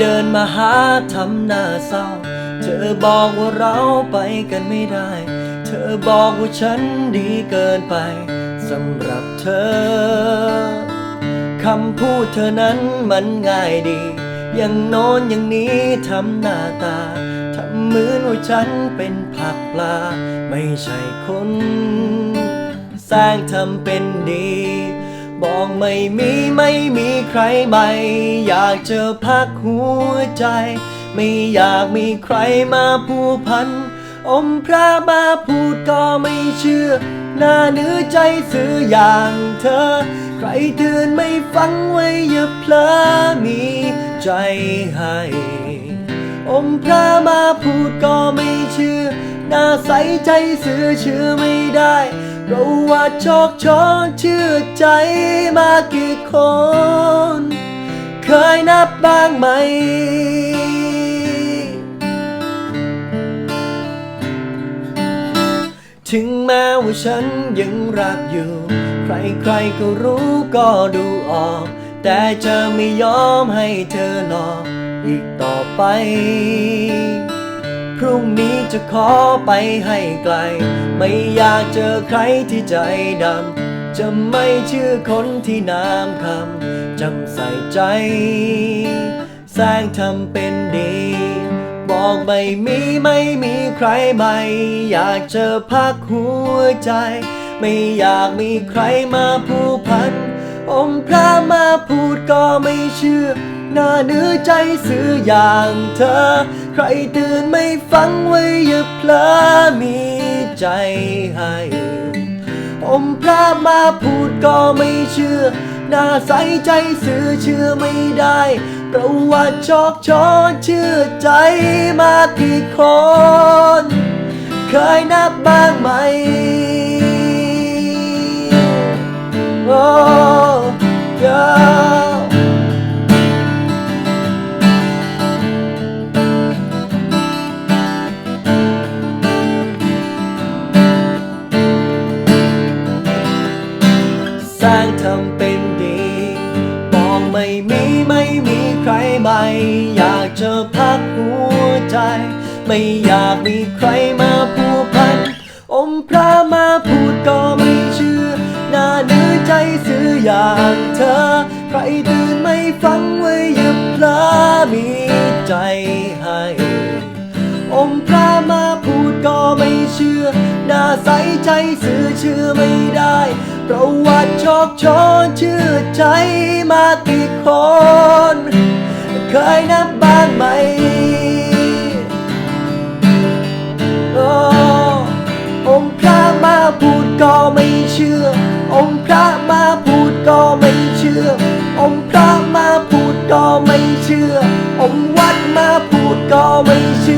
เดินมาหาทำหน้าเศร้า เธอบอกว่าเราไปกันไม่ได้ เธอบอกว่าฉันดีเกินไปสำหรับเธอ คำพูดเธอนั้นมันง่ายดี อย่างโน้นอย่างนี้ทำหน้าตา ทำเหมือนว่าฉันเป็นผักปลา ไม่ใช่คน แสร้งทำเป็นดี บอกไม่มีไม่มีใครใหม่ อยากเจอพักหัวใจ ไม่อยากมีใครมาผูกพัน อมพระมาพูดก็ไม่เชื่อ หน้าเนื้อใจสื่ออย่างเธอ ใครเตือนไม่ฟังไว้อย่าเพลอมีใจให้ อมพระมาพูดก็ไม่เชื่อ หน้าใสใจสื่อเชื่อไม่ได้ เราว่าชอกช้อนเชื่อใจมากี่คน เคยนับบ้างไหม ถึงแม้ว่าฉันยังรักอยู่ ใครๆก็รู้ก็ดูออก แต่จะไม่ยอมให้เธอหลอกอีกต่อไป พรุ่งนี้จะขอไปให้ไกล ไม่อยากเจอใครที่ใจดำ จะไม่เชื่อคนที่น้ำคำจำใส่ใจแสร้งทำเป็นดี บอกไม่มีไม่มีใครใหม่ อยากเจอพักหัวใจ ไม่อยากมีใครมาผูกพัน อมพระมาพูดก็ไม่เชื่อ หน้าเนื้อใจสื่ออย่างเธอ ใครตือนไม่ฟังไว้อย่าเพลอมีใจให้อมพระมาพูดก็ไม่เชื่อ หน้าใสใจสื่อเชื่อไม่ได้ประวัติชอกช้อนเชื่อใจมากี่คน เคยนับบ้างไหม ร้างทำเป็นดีบอกไม่มีไม่มีใครใหม่ อยากเจอพักหัวใจ ไม่อยากมีใครมาผูกพัน อมพระมาพูดก็ไม่เชื่อหน้าเนื้อใจสื่ออย่างเธอ ใครตื่นไม่ฟังไว้อย่าเพลอมีใจให้อมพระมาพูดก็ไม่เชื่อหน้าใสใจสื่อเชื่อไม่ได้ ประวัติชอกช้อนชื่อใจมากี่คน เคยนับบ้างไหมโอ้องค์พระมาพูดก็ไม่เชื่อ องค์พระมาพูดก็ไม่เชื่อ องค์พระมาพูดก็ไม่เชื่อ องค์วัดมาพูดก็ไม่เชื่อ